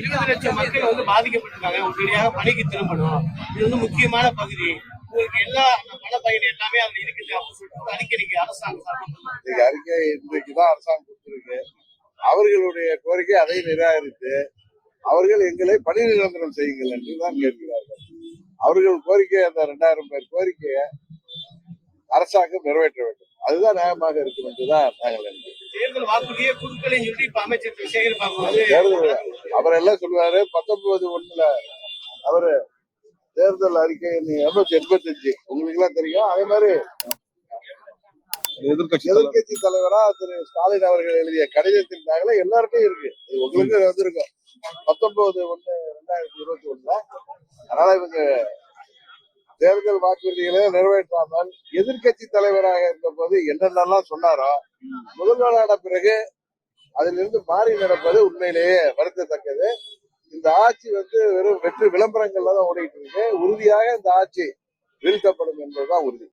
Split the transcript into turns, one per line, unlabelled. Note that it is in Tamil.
இருபது லட்சம் மக்கள் வந்து பாதிக்கப்பட்டிருக்காங்க. உடனடியாக பணிக்கு திரும்பணும். இது வந்து முக்கியமான பகுதி. உங்களுக்கு எல்லா பண பயன் எல்லாமே அதுல இருக்குது. அப்படின்னு சொல்லிட்டு அறிக்கை நீங்க அரசாங்கம்
அறிக்கை இன்றைக்கு தான் அரசாங்கம் கொடுத்திருக்கு. அவர்களுடைய கோரிக்கை அதை நிராகரித்து அவர்கள் எங்களை பணி நிரந்தரம் செய்யுங்கள் என்று தான் கேட்கிறார்கள். அவர்கள் கோரிக்கை அந்த ரெண்டாயிரம் பேர் கோரிக்கையை அரசாங்கம் நிறைவேற்ற வேண்டும். அதுதான் நியாயமாக இருக்கும் என்றுதான் நாங்கள்
தேர்தல் வாக்குறுதியே குழுக்களையும் சொல்லி அமைச்சர் திரு
அவர் எல்லாம் சொல்லுவாரு பத்தொன்பது ஒண்ணுல அவரு தேர்தல் அறிக்கை இருநூத்தி எண்பத்தி அஞ்சு உங்களுக்கு எல்லாம் தெரியும். அதே மாதிரி
எதிர்கட்சி
எதிர்கட்சி தலைவரா திரு ஸ்டாலின் அவர்கள் எழுதிய கடிதத்தின் நகலை எல்லார்ட்டையும் இருக்கு. உங்களுக்கு வந்திருக்கும். பத்தொன்பது ஒண்ணு ரெண்டாயிரத்தி இருபத்தி ஒண்ணுல. அதனால இவங்க தேர்தல் வாக்குறுதிகளை நிறைவேற்றாமல் எதிர்க்கட்சி தலைவராக இருந்த போது என்னென்னலாம் சொன்னாரோ முதல்வரான பிறகு அதிலிருந்து மாறி நடப்பது உண்மையிலேயே வருத்தத்தக்கது. இந்த ஆட்சி வந்து வெறும் வெற்று விளம்பரங்கள்ல தான் ஓடிட்டு இருக்கு. உறுதியாக இந்த ஆட்சி வீழ்த்தப்படும் என்பதுதான் உறுதி.